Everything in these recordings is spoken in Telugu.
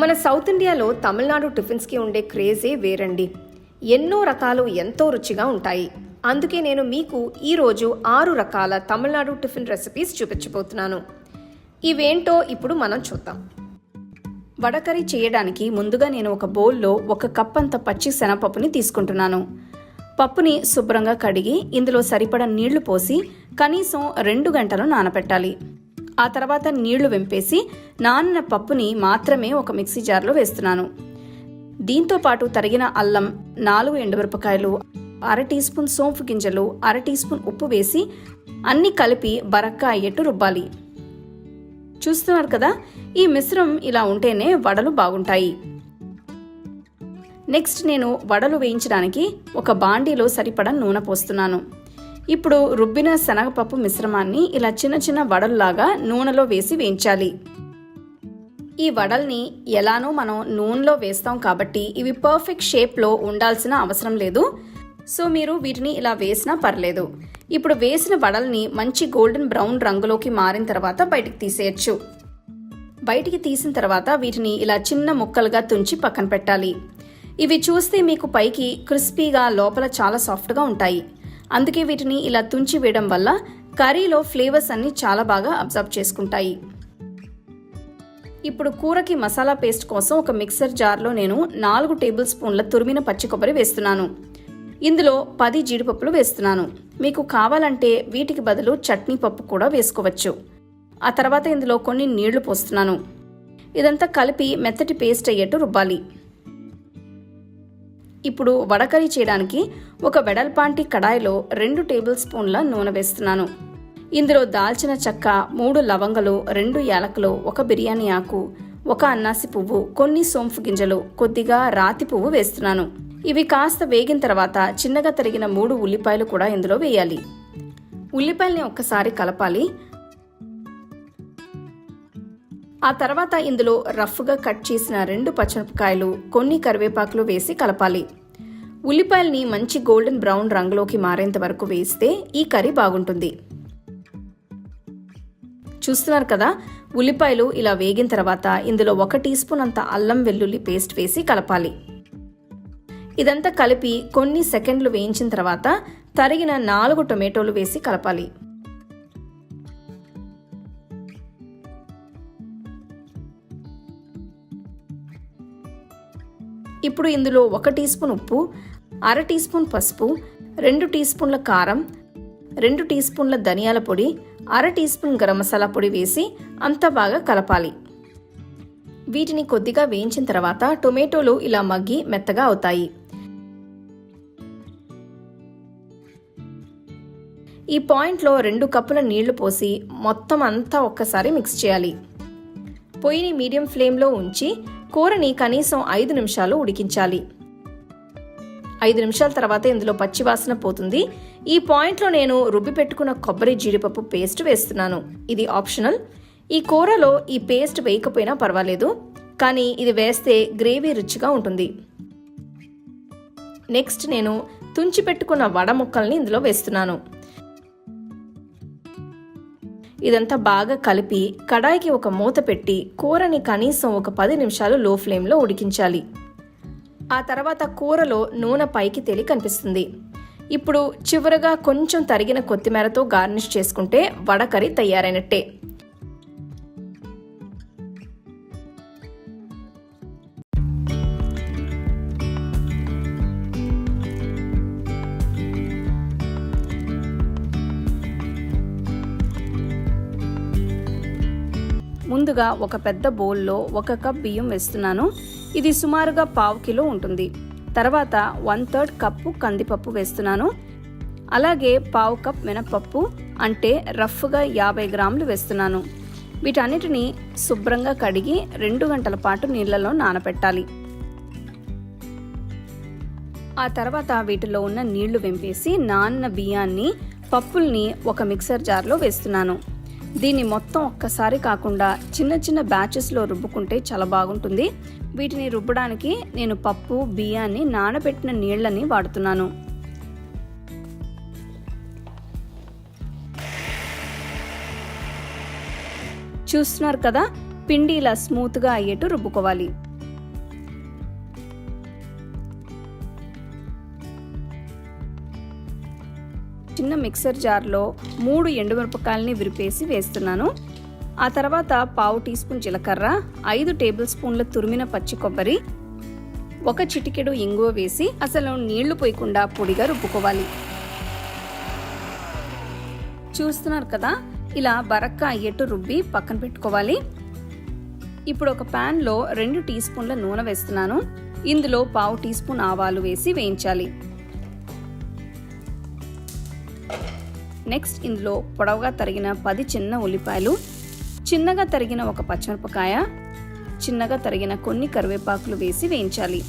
మన సౌత్ ఇండియాలో తమిళనాడు టిఫిన్స్కి ఉండే క్రేజే వేరండి. ఎన్నో రకాలు ఎంతో రుచిగా ఉంటాయి. అందుకే నేను మీకు ఈరోజు ఆరు రకాల తమిళనాడు టిఫిన్ రెసిపీస్ చూపించబోతున్నాను. ఇవేంటో ఇప్పుడు మనం చూద్దాం. వడకరీ చేయడానికి ముందుగా నేను ఒక బౌల్లో ఒక కప్ అంత పచ్చి శనగపప్పుని తీసుకుంటున్నాను. పప్పుని శుభ్రంగా కడిగి ఇందులో సరిపడా నీళ్ళు పోసి కనీసం రెండు గంటలు నానబెట్టాలి ఆ తర్వాత నీళ్ళు వెంపేసి నానిన పప్పుని మాత్రమే ఒక మిక్సీ జార్లో వేస్తున్నాను. దీంతో పాటు తరిగిన అల్లం నాలుగు ఎండుమిరపకాయలు అర టీ స్పూన్ సోంపు గింజలు అర టీ స్పూన్ ఉప్పు వేసి అన్ని కలిపి బరక్క అయ్యేట్టు రుబ్బాలి. చూస్తున్నారు కదా ఈ మిశ్రం ఇలా ఉంటేనే వడలు బాగుంటాయి. నెక్స్ట్ నేను వడలు వేయించడానికి ఒక బాండీలో సరిపడా నూనె పోస్తున్నాను. ఇప్పుడు రుబ్బిన శనగపప్పు మిశ్రమాన్ని ఇలా చిన్న చిన్న వడల్లాగా నూనెలో వేసి వేయించాలి. ఈ వడల్ని ఎలానో మనం నూనెలో వేస్తాం కాబట్టి ఇవి పర్ఫెక్ట్ షేప్లో ఉండాల్సిన అవసరం లేదు. సో మీరు వీటిని ఇలా వేసినా పర్లేదు. ఇప్పుడు వేసిన వడల్ని మంచి గోల్డెన్ బ్రౌన్ రంగులోకి మారిన తర్వాత బయటికి తీసేయచ్చు. బయటికి తీసిన తర్వాత వీటిని ఇలా చిన్న ముక్కలుగా తుంచి పక్కన పెట్టాలి. ఇవి చూస్తే మీకు పైకి క్రిస్పీగా లోపల చాలా సాఫ్ట్గా ఉంటాయి. అందుకే వీటిని ఇలా తుంచి వేయడం వల్ల కర్రీలో ఫ్లేవర్స్ అన్ని చాలా బాగా అబ్జర్వ్ చేసుకుంటాయి. ఇప్పుడు కూరకి మసాలా పేస్ట్ కోసం ఒక మిక్సర్ జార్లో నేను నాలుగు టేబుల్ స్పూన్ల తురిమిన పచ్చి కొబ్బరి వేస్తున్నాను. ఇందులో పది జీడిపప్పులు వేస్తున్నాను. మీకు కావాలంటే వీటికి బదులు చట్నీ పప్పు కూడా వేసుకోవచ్చు. ఆ తర్వాత ఇందులో కొన్ని నీళ్ళు పోస్తున్నాను. ఇదంతా కలిపి మెత్తటి పేస్ట్ అయ్యేట్టు రుబ్బాలి. ఇప్పుడు వడకరీ చేయడానికి ఒక వెడల్పాంటి కడాయిలో రెండు టేబుల్ స్పూన్ల నూనె వేస్తున్నాను. ఇందులో దాల్చిన చెక్క మూడు లవంగలు రెండు యాలకులు ఒక బిర్యానీ ఆకు ఒక అన్నాసి పువ్వు కొన్ని సోంపు గింజలు కొద్దిగా రాతి పువ్వు వేస్తున్నాను. ఇవి కాస్త వేగిన తర్వాత చిన్నగా తరిగిన మూడు ఉల్లిపాయలు కూడా ఇందులో వేయాలి. ఉల్లిపాయల్ని ఒక్కసారి కలపాలి. ఆ తర్వాత ఇందులో రఫ్గా కట్ చేసిన రెండు పచ్చిమిరపకాయలు కొన్ని కరివేపాకులు వేసి కలపాలి. ఉల్లిపాయల్ని మంచి గోల్డెన్ బ్రౌన్ రంగులోకి మారేంత వరకు వేస్తే ఈ కర్రీ బాగుంటుంది. చూస్తున్నారు కదా? ఉల్లిపాయలు ఇలా వేగిన తర్వాత ఇందులో ఒక టీ స్పూన్ అంత అల్లం వెల్లుల్లి పేస్ట్ వేసి కలపాలి. ఇదంతా కలిపి కొన్ని సెకండ్లు వేయించిన తర్వాత తరిగిన నాలుగు టొమాటోలు వేసి కలపాలి. ఇప్పుడు ఇందులో ఒక టీ స్పూన్ ఉప్పు అర టీ స్పూన్ పసుపు రెండు టీ స్పూన్ల కారం రెండు టీ స్పూన్ల ధనియాల పొడి అర టీ స్పూన్ గరం మసాలా పొడి వేసి అంతా బాగా కలపాలి. వీటిని కొద్దిగా వేయించిన తర్వాత టొమాటోలు ఇలా మగ్గి మెత్తగా అవుతాయి. ఈ పాయింట్లో రెండు కప్పుల నీళ్ళు పోసి మొత్తం అంతా ఒక్కసారి మిక్స్ చేయాలి. పొయ్యిని మీడియం ఫ్లేమ్లో ఉంచి కూరని కనీసం ఐదు నిమిషాలు ఉడికించాలి. ఐదు నిమిషాల తర్వాత ఇందులో పచ్చివాసన పోతుంది. ఈ పాయింట్లో నేను రుబ్బి పెట్టుకున్న కొబ్బరి జీడిపప్పు పేస్ట్ వేస్తున్నాను. ఇది ఆప్షనల్. ఈ కూరలో ఈ పేస్ట్ వేయకపోయినా పర్వాలేదు కానీ ఇది వేస్తే గ్రేవీ రుచిగా ఉంటుంది. నెక్స్ట్ నేను తుంచి పెట్టుకున్న వడ ముక్కల్ని ఇందులో వేస్తున్నాను. ఇదంతా బాగా కలిపి కడాయికి ఒక మూత పెట్టి కూరని కనీసం ఒక పది నిమిషాలు లో ఫ్లేమ్లో ఉడికించాలి. ఆ తర్వాత కూరలో నూనె పైకి తేలి కనిపిస్తుంది. ఇప్పుడు చివరగా కొంచెం తరిగిన కొత్తిమీరతో గార్నిష్ చేసుకుంటే వడ కర్రీ తయారైనట్టే. ముందుగా ఒక పెద్ద బౌల్లో ఒక కప్ బియ్యం వేస్తున్నాను. ఇది సుమారుగా పావు కిలో ఉంటుంది. తర్వాత వన్ థర్డ్ కప్పు కందిపప్పు వేస్తున్నాను. అలాగే పావు కప్ మినపప్పు అంటే రఫ్గా యాభై గ్రాములు వేస్తున్నాను. వీటన్నిటిని శుభ్రంగా కడిగి రెండు గంటల పాటు నీళ్ళలో నానబెట్టాలి ఆ తర్వాత వీటిలో ఉన్న నీళ్ళు వెంపేసి నాన్న బియ్యాన్ని పప్పుల్ని ఒక మిక్సర్ జార్లో వేస్తున్నాను. దీన్ని మొత్తం ఒక్కసారి కాకుండా చిన్న చిన్న బ్యాచెస్లో రుబ్బుకుంటే చాలా బాగుంటుంది. వీటిని రుబ్బడానికి నేను పప్పు బియ్యాన్ని నానబెట్టిన నీళ్ళని వాడుతున్నాను. చూస్తున్నారు కదా పిండి ఇలా స్మూత్గా అయ్యేట్టు రుబ్బుకోవాలి. చిన్న మిక్సర్ జార్లో మూడు ఎండుమిరపకాయలని విరిపేసి వేస్తున్నాను. ఆ తర్వాత పావు టీ స్పూన్ జీలకర్ర ఐదు టేబుల్ స్పూన్ల తురిమిన పచ్చి కొబ్బరి ఒక చిటికెడు ఇంగువ వేసి అసలు నీళ్ళు పోయకుండా పొడిగా రుబ్బుకోవాలి. చూస్తున్నారు కదా ఇలా బరక్క అయ్యేట్టు రుబ్బి పక్కన పెట్టుకోవాలి. ఇప్పుడు ఒక ప్యాన్లో రెండు టీ స్పూన్ల నూనె వేస్తున్నాను. ఇందులో పావు టీ స్పూన్ ఆవాలు వేసి వేయించాలి. నెక్స్ట్ ఇందులో పొడవుగా తరిగిన పది చిన్న ఉల్లిపాయలు చిన్నగా తరిగిన ఒక పచ్చిమిరపకాయ చిన్నగా తరిగిన కొన్ని కరివేపాకులు వేసి వేయించాలి.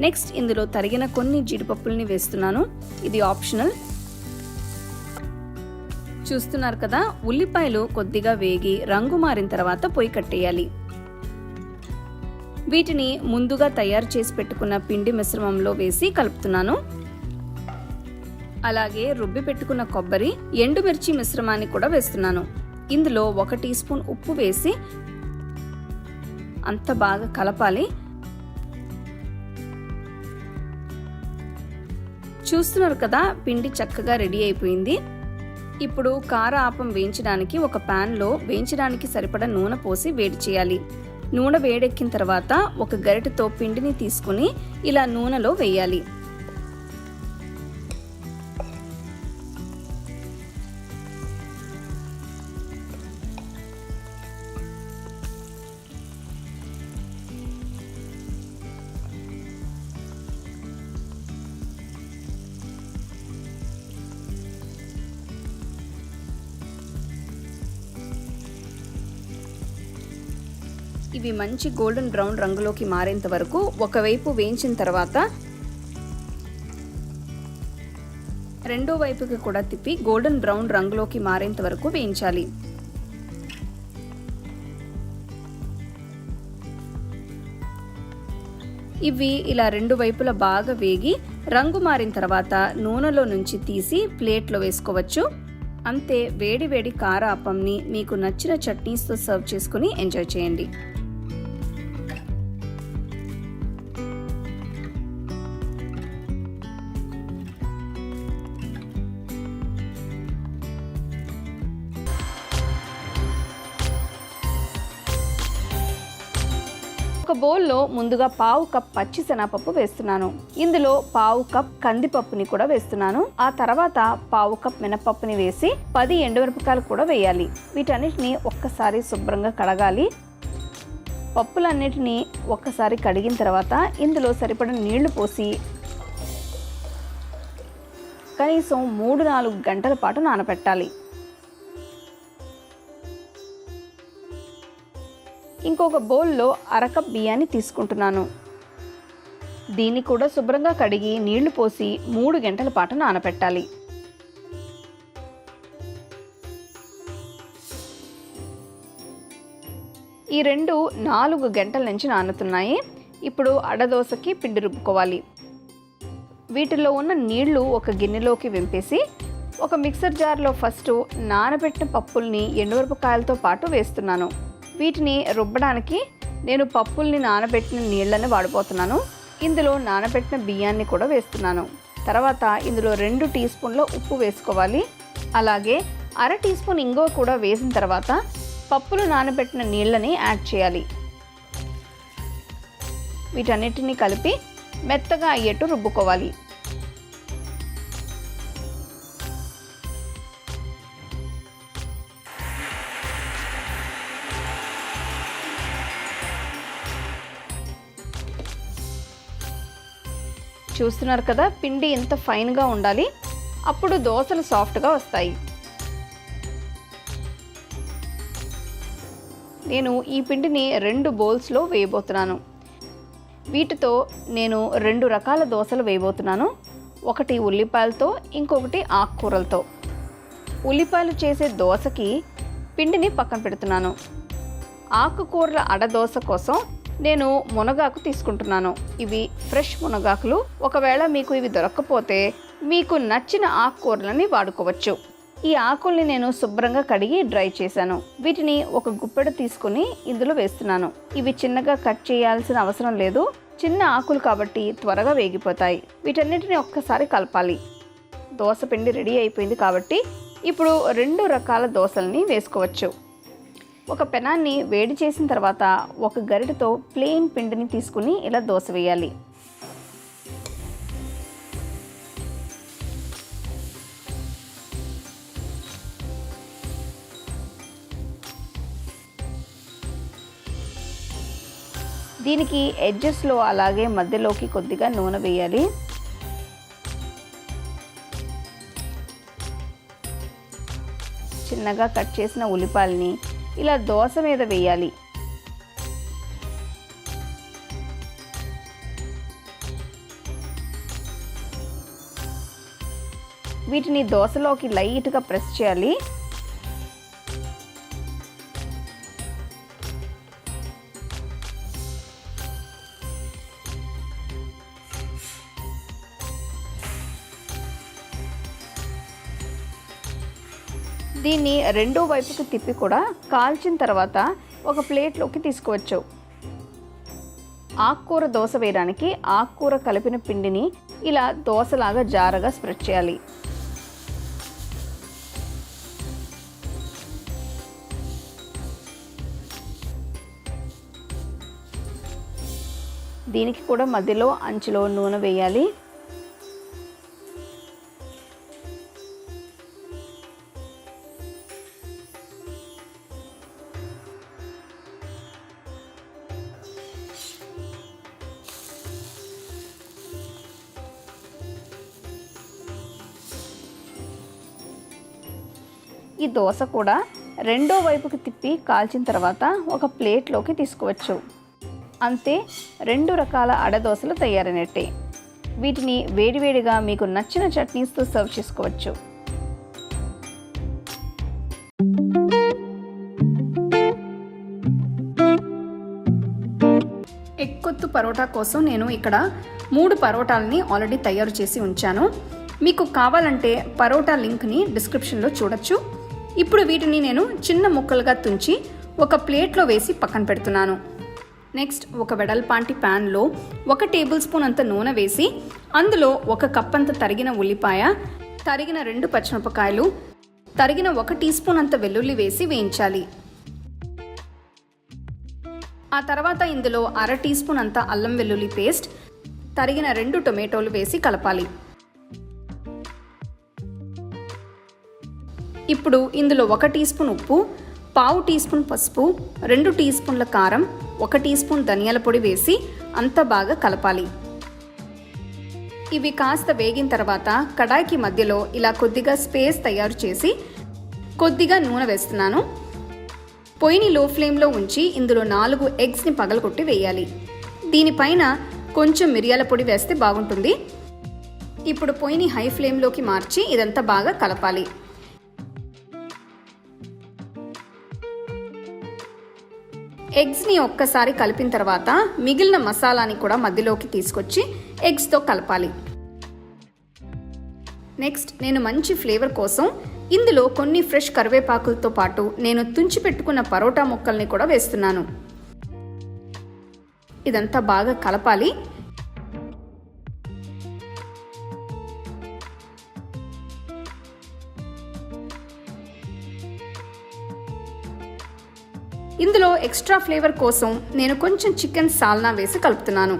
నెక్స్ట్ ఇందులో తరిగిన కొన్ని జీడిపప్పుల్ని వేస్తున్నాను. ఇది ఆప్షనల్. చూస్తున్నారు కదా ఉల్లిపాయలు కొద్దిగా వేగి రంగు మారిన తర్వాత పొయ్యి కట్టేయాలి. వీటిని ముందుగా తయారు చేసి పెట్టుకున్న పిండి మిశ్రమంలో వేసి కలుపుతున్నాను. అలాగే రుబ్బి పెట్టుకున్న కొబ్బరి ఎండుమిర్చి మిశ్రమాన్ని కూడా వేస్తున్నాను. ఇందులో ఒక టీ స్పూన్ ఉప్పు వేసి అంత బాగా కలపాలి. చూస్తున్నారు కదా పిండి చక్కగా రెడీ అయిపోయింది. ఇప్పుడు కార ఆపం వేయించడానికి ఒక ప్యాన్లో వేయించడానికి సరిపడా నూనె పోసి వేడి చేయాలి. నూనె వేడెక్కిన తర్వాత ఒక గరిటెతో పిండిని తీసుకుని ఇలా నూనెలో వేయాలి. ఇవి మంచి గోల్డెన్ బ్రౌన్ రంగులోకి మారేంత వరకు ఒకవైపు వేయించిన తర్వాత రెండో వైపుకి కూడా తిప్పి గోల్డెన్ బ్రౌన్ రంగులోకి మారేంత వరకు వేయించాలి. ఇవి ఇలా రెండు వైపులా బాగా వేగి రంగు మారిన తర్వాత నూనెలో నుంచి తీసి ప్లేట్లో వేసుకోవచ్చు. అంతే వేడి వేడి కార అప్పంని మీకు నచ్చిన చట్నీస్తో సర్వ్ చేసుకుని ఎంజాయ్ చేయండి. ఒక బౌల్లో ముందుగా పావు కప్ పచ్చి శనగపప్పు వేస్తున్నాను. ఇందులో పావు కప్ కందిపప్పుని కూడా వేస్తున్నాను. ఆ తర్వాత పావు కప్ మినపప్పుని వేసి పది ఎండుమిరపకాయలు కూడా వేయాలి. వీటన్నిటిని ఒక్కసారి శుభ్రంగా కడగాలి. పప్పులన్నిటినీ ఒక్కసారి కడిగిన తర్వాత ఇందులో సరిపడిన నీళ్ళు పోసి కనీసం మూడు నాలుగు గంటల పాటు నానబెట్టాలి. ఇంకొక బౌల్లో అరకప్ బియ్యాన్ని తీసుకుంటున్నాను. దీన్ని కూడా శుభ్రంగా కడిగి నీళ్ళు పోసి మూడు గంటల పాటు నానబెట్టాలి ఈ రెండు నాలుగు గంటల నుంచి నానుతున్నాయి. ఇప్పుడు అడదోసకి పిండి రుబ్బుకోవాలి. వీటిలో ఉన్న నీళ్ళు ఒక గిన్నెలోకి వింపేసి ఒక మిక్సర్ జార్లో ఫస్ట్ నానబెట్టిన పప్పుల్ని ఎండుమిరపకాయలతో పాటు వేస్తున్నాను. వీటిని రుబ్బడానికి నేను పప్పుల్ని నానబెట్టిన నీళ్ళని వాడిపోతున్నాను. ఇందులో నానబెట్టిన బియ్యాన్ని కూడా వేస్తున్నాను. తర్వాత ఇందులో రెండు టీ స్పూన్ల ఉప్పు వేసుకోవాలి. అలాగే అర టీ స్పూన్ ఇంగువ కూడా వేసిన తర్వాత పప్పులు నానబెట్టిన నీళ్ళని యాడ్ చేయాలి. వీటన్నిటిని కలిపి మెత్తగా అయ్యేట్టు రుబ్బుకోవాలి. చూస్తున్నారు కదా పిండి ఎంత ఫైన్గా ఉండాలి అప్పుడు దోశలు సాఫ్ట్గా వస్తాయి. నేను ఈ పిండిని రెండు బౌల్స్లో వేయబోతున్నాను. వీటితో నేను రెండు రకాల దోశలు వేయబోతున్నాను. ఒకటి ఉల్లిపాయలతో ఇంకొకటి ఆకుకూరలతో. ఉల్లిపాయలు చేసే దోశకి పిండిని పక్కన పెడుతున్నాను. ఆకుకూరల అడదోశ కోసం నేను మునగాకు తీసుకుంటున్నాను. ఇవి ఫ్రెష్ మునగాకులు. ఒకవేళ మీకు ఇవి దొరక్కపోతే మీకు నచ్చిన ఆకుకూరలని వాడుకోవచ్చు. ఈ ఆకుల్ని నేను శుభ్రంగా కడిగి డ్రై చేశాను. వీటిని ఒక గుప్పెడు తీసుకుని ఇందులో వేస్తున్నాను. ఇవి చిన్నగా కట్ చేయాల్సిన అవసరం లేదు. చిన్న ఆకులు కాబట్టి త్వరగా వేగిపోతాయి. వీటన్నిటిని ఒక్కసారి కలపాలి. దోశ పిండి రెడీ అయిపోయింది కాబట్టి ఇప్పుడు రెండు రకాల దోశల్ని వేసుకోవచ్చు. ఒక పెనాన్ని వేడి చేసిన తర్వాత ఒక గరిటతో ప్లెయిన్ పిండిని తీసుకుని ఇలా దోశ వేయాలి. దీనికి ఎడ్జెస్లో అలాగే మధ్యలోకి కొద్దిగా నూనె వేయాలి. చిన్నగా కట్ చేసిన ఉల్లిపాయల్ని ఇలా దోశ మీద వేయాలి. వీటిని దోశలోకి లైట్గా ప్రెస్ చేయాలి. దీన్ని రెండో వైపుకి తిప్పి కూడా కాల్చిన తర్వాత ఒక ప్లేట్లోకి తీసుకోవచ్చు. ఆకుకూర దోశ వేయడానికి ఆకుకూర కలిపిన పిండిని ఇలా దోశలాగా జారగా స్ప్రెడ్ చేయాలి. దీనికి కూడా మధ్యలో అంచులో నూనె వేయాలి. దోశ కూడా రెండో వైపుకి తిప్పి కాల్చిన తర్వాత ఒక ప్లేట్లోకి తీసుకోవచ్చు. అంతే రెండు రకాల అడదోసలు తయారైనట్టే. వీటిని వేడివేడిగా మీకు నచ్చిన చట్నీస్తో సర్వ్ చేసుకోవచ్చు. ఎక్కొత్తు పరోటా కోసం నేను ఇక్కడ మూడు పరోటాలని ఆల్రెడీ తయారు చేసి ఉంచాను. మీకు కావాలంటే పరోటా లింక్ని డిస్క్రిప్షన్లో చూడొచ్చు. ఇప్పుడు వీటిని నేను చిన్న ముక్కలుగా తుంచి ఒక ప్లేట్లో వేసి పక్కన పెడుతున్నాను. నెక్స్ట్ ఒక వెడల్పాంటి ప్యాన్లో ఒక టేబుల్ స్పూన్ అంత నూనె వేసి అందులో ఒక కప్ అంత తరిగిన ఉల్లిపాయ తరిగిన రెండు పచ్చిమిరపకాయలు తరిగిన ఒక టీ స్పూన్ అంత వెల్లుల్లి వేసి వేయించాలి. ఆ తర్వాత ఇందులో అర టీ స్పూన్ అంత అల్లం వెల్లుల్లి పేస్ట్ తరిగిన రెండు టొమాటోలు వేసి కలపాలి. ఇప్పుడు ఇందులో ఒక టీ స్పూన్ ఉప్పు పావు టీ స్పూన్ పసుపు రెండు టీ స్పూన్ల కారం ఒక టీ స్పూన్ ధనియాల పొడి వేసి అంత బాగా కలపాలి. ఇవి కాస్త వేగిన తర్వాత కడాయికి మధ్యలో ఇలా కొద్దిగా స్పేస్ తయారు చేసి కొద్దిగా నూనె వేస్తున్నాను. పొయ్యిని లో ఫ్లేమ్లో ఉంచి ఇందులో నాలుగు ఎగ్స్ని పగలగొట్టి వేయాలి. దీనిపైన కొంచెం మిరియాల పొడి వేస్తే బాగుంటుంది. ఇప్పుడు పొయ్యిని హై ఫ్లేమ్లోకి మార్చి ఇదంతా బాగా కలపాలి. ఎగ్స్ని ఒక్కసారి కలిపిన తర్వాత మిగిలిన మసాలాని కూడా మధ్యలోకి తీసుకొచ్చి ఎగ్స్తో కలపాలి. నెక్స్ట్ నేను మంచి ఫ్లేవర్ కోసం ఇందులో కొన్ని ఫ్రెష్ కరివేపాకులతో పాటు నేను తుంచి పెట్టుకున్న పరోటా ముక్కల్ని కూడా వేస్తున్నాను. ఇదంతా బాగా కలపాలి. ఎక్స్ట్రా ఫ్లేవర్ కోసం నేను కొంచెం చికెన్ సాల్నా వేసి కలుపుతున్నాను.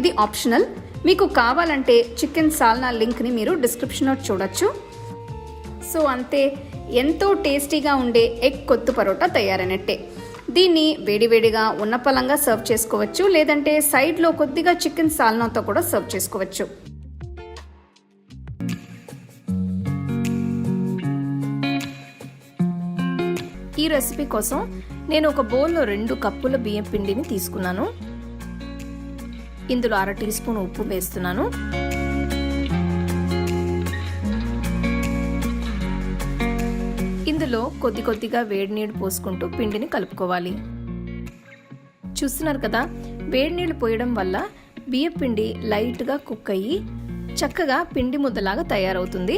ఇది ఆప్షనల్ మీకు కావాలంటే చికెన్ సాల్నా లింక్ని మీరు డిస్క్రిప్షన్లో చూడొచ్చు. సో అంతే. ఎంతో టేస్టీగా ఉండే ఎగ్ కొత్తు పరోటా తయారైనట్టే. దీన్ని వేడివేడిగా ఉన్నపలంగా సర్వ్ చేసుకోవచ్చు లేదంటే సైడ్లో కొద్దిగా చికెన్ సాల్నాతో కూడా సర్వ్ చేసుకోవచ్చు. ఈ రెసిపీ కోసం నేను ఒక బౌల్లో రెండు కప్పుల బియ్యం పిండిని తీసుకున్నాను. ఇందులో అర టీ స్పూన్ ఉప్పు వేస్తున్నాను. ఇందులో కొద్ది కొద్దిగా వేడి నీళ్ళు పోసుకుంటూ పిండిని కలుపుకోవాలి. చూస్తున్నారు కదా వేడి నీళ్ళు పోయడం వల్ల బియ్యం పిండి లైట్గా కుక్ అయ్యి చక్కగా పిండి ముద్దలాగా తయారవుతుంది.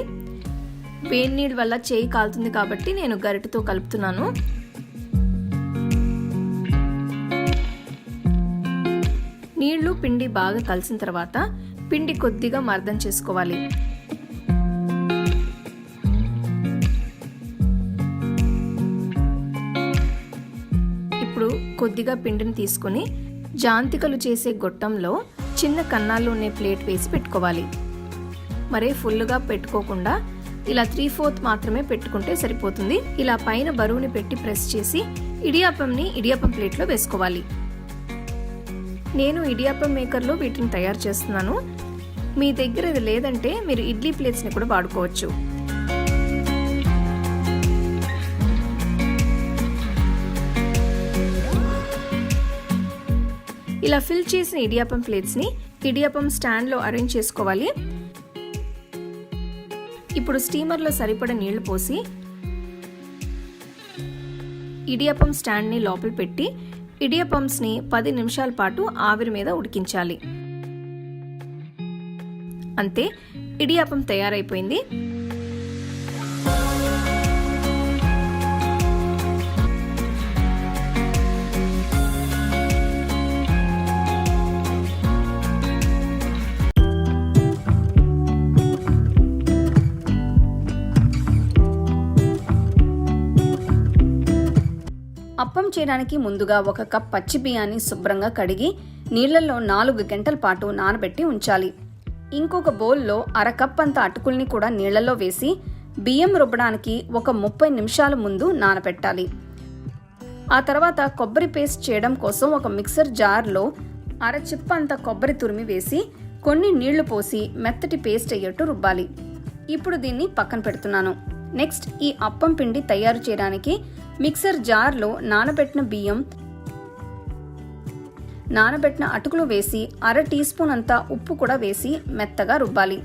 వేడి నీళ్ళ వల్ల చేయి కాలుతుంది కాబట్టి నేను గరిటతో కలుపుతున్నాను. నీళ్ళు పిండి బాగా కలిసిన తర్వాత పిండి కొద్దిగా మర్దం చేసుకోవాలి. ఇప్పుడు కొద్దిగా పిండిని తీసుకొని జాంతికలు చేసే గొట్టంలో చిన్న కన్నాళ్ళు ఉండే ప్లేట్ వేసి పెట్టుకోవాలి. మరే ఫుల్గా పెట్టుకోకుండా ఇలా త్రీ ఫోర్త్ మాత్రమే పెట్టుకుంటే సరిపోతుంది. ఇలా పైన బరువుని పెట్టి ప్రెస్ చేసి ఇడియాపంని ఇడియాపం ప్లేట్లో వేసుకోవాలి. నేను ఇడియాపం మేకర్లో వీటిని తయారు చేస్తున్నాను. మీ దగ్గర ఇది లేదంటే మీరు ఇడ్లీ ప్లేట్స్ని కూడా వాడుకోవచ్చు. ఇలా ఫిల్ చేసిన ఇడియాపం ప్లేట్స్ని ఇడియాపం స్టాండ్లో అరేంజ్ చేసుకోవాలి. ఇప్పుడు స్టీమర్లో సరిపడ నీళ్ళు పోసి ఇడియాపం స్టాండ్ని లోపల పెట్టి ఇడియపమ్స్ని పది నిమిషాల పాటు ఆవిరి మీద ఉడికించాలి. అంతే ఇడియాపం తయారైపోయింది. అప్పం చేయడానికి ముందుగా ఒక కప్ పచ్చి బియ్యాన్ని శుభ్రంగా కడిగి నీళ్ళలో నాలుగు గంటల పాటు నానబెట్టి ఉంచాలి. ఇంకొక బౌల్లో అర కప్ అంత అటుకుల్ని కూడా నీళ్ళలో వేసి బియ్యం రుబ్బడానికి ఒక ముప్పై నిమిషాల ముందు నానబెట్టాలి. ఆ తర్వాత కొబ్బరి పేస్ట్ చేయడం కోసం ఒక మిక్సర్ జార్లో అర చిప్ప అంత కొబ్బరి తురిమి వేసి కొన్ని నీళ్ళు పోసి మెత్తటి పేస్ట్ అయ్యేట్టు రుబ్బాలి. ఇప్పుడు దీన్ని పక్కన పెడుతున్నాను. నెక్స్ట్ ఈ అప్పం పిండి తయారు చేయడానికి మిక్సర్ జార్లో నానబెట్టిన బియ్యం నానబెట్టిన అటుకులు వేసి అర టీ స్పూన్ అంతా ఉప్పు కూడా వేసి మెత్తగా రుబ్బాలి.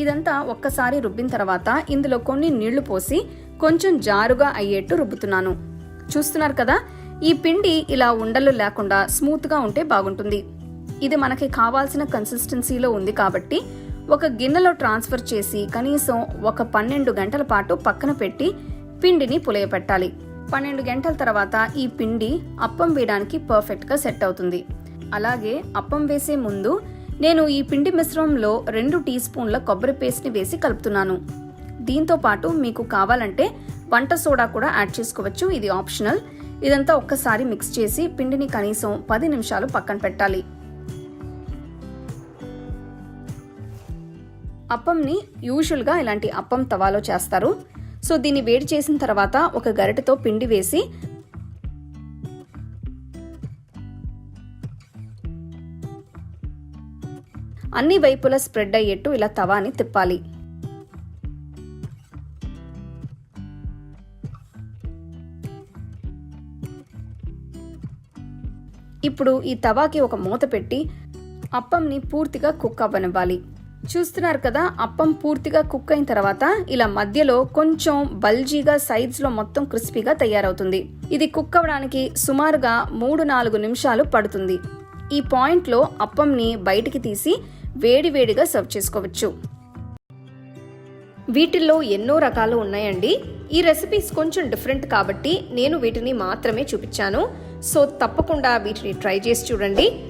ఇదంతా ఒక్కసారి రుబ్బిన తర్వాత ఇందులో కొన్ని నీళ్ళు పోసి కొంచెం జారుగా అయ్యేట్టు రుబ్బుతున్నాను. చూస్తున్నారు కదా ఈ పిండి ఇలా ఉండలు లేకుండా స్మూత్గా ఉంటే బాగుంటుంది. ఇది మనకి కావాల్సిన కన్సిస్టెన్సీలో ఉంది కాబట్టి ఒక గిన్నెలో ట్రాన్స్ఫర్ చేసి కనీసం ఒక పన్నెండు గంటల పాటు పక్కన పెట్టి పిండిని పులియపెట్టాలి. పన్నెండు గంటల తర్వాత ఈ పిండి అప్పం వేయడానికి పర్ఫెక్ట్గా సెట్ అవుతుంది. అలాగే అప్పం వేసే ముందు నేను ఈ పిండి మిశ్రమంలో రెండు టీ స్పూన్ల కొబ్బరి పేస్ట్ని వేసి కలుపుతున్నాను. దీంతో పాటు మీకు కావాలంటే వంట సోడా కూడా యాడ్ చేసుకోవచ్చు. ఇది ఆప్షనల్ ఇదంతా ఒక్కసారి మిక్స్ చేసి పిండిని కనీసం పది నిమిషాలు పక్కన పెట్టాలి. అప్పంని యూజువల్గా ఇలాంటి అప్పం తవాలో చేస్తారు. సో దీన్ని వేడి చేసిన తర్వాత ఒక గరిటెతో పిండి వేసి అన్ని వైపులా స్ప్రెడ్ అయ్యేట్టు ఇలా తవాని తిప్పాలి. ఇప్పుడు ఈ తవాకి ఒక మూత పెట్టి అప్పంని పూర్తిగా కుక్ అవ్వనివ్వాలి. చూస్తున్నారు కదా అప్పం పూర్తిగా కుక్ అయిన తర్వాత ఇలా మధ్యలో కొంచెం బల్జీగా సైజ్లో లో మొత్తం క్రిస్పీగా తయారవుతుంది. ఇది కుక్ అవ్వడానికి సుమారుగా మూడు నాలుగు నిమిషాలు పడుతుంది. ఈ పాయింట్లో అప్పంని బయటికి తీసి వేడివేడిగా సర్వ్ చేసుకోవచ్చు. వీటిల్లో ఎన్నో రకాలు ఉన్నాయండి. ఈ రెసిపీస్ కొంచెం డిఫరెంట్ కాబట్టి నేను వీటిని మాత్రమే చూపించాను. సో తప్పకుండా వీటిని ట్రై చేసి చూడండి.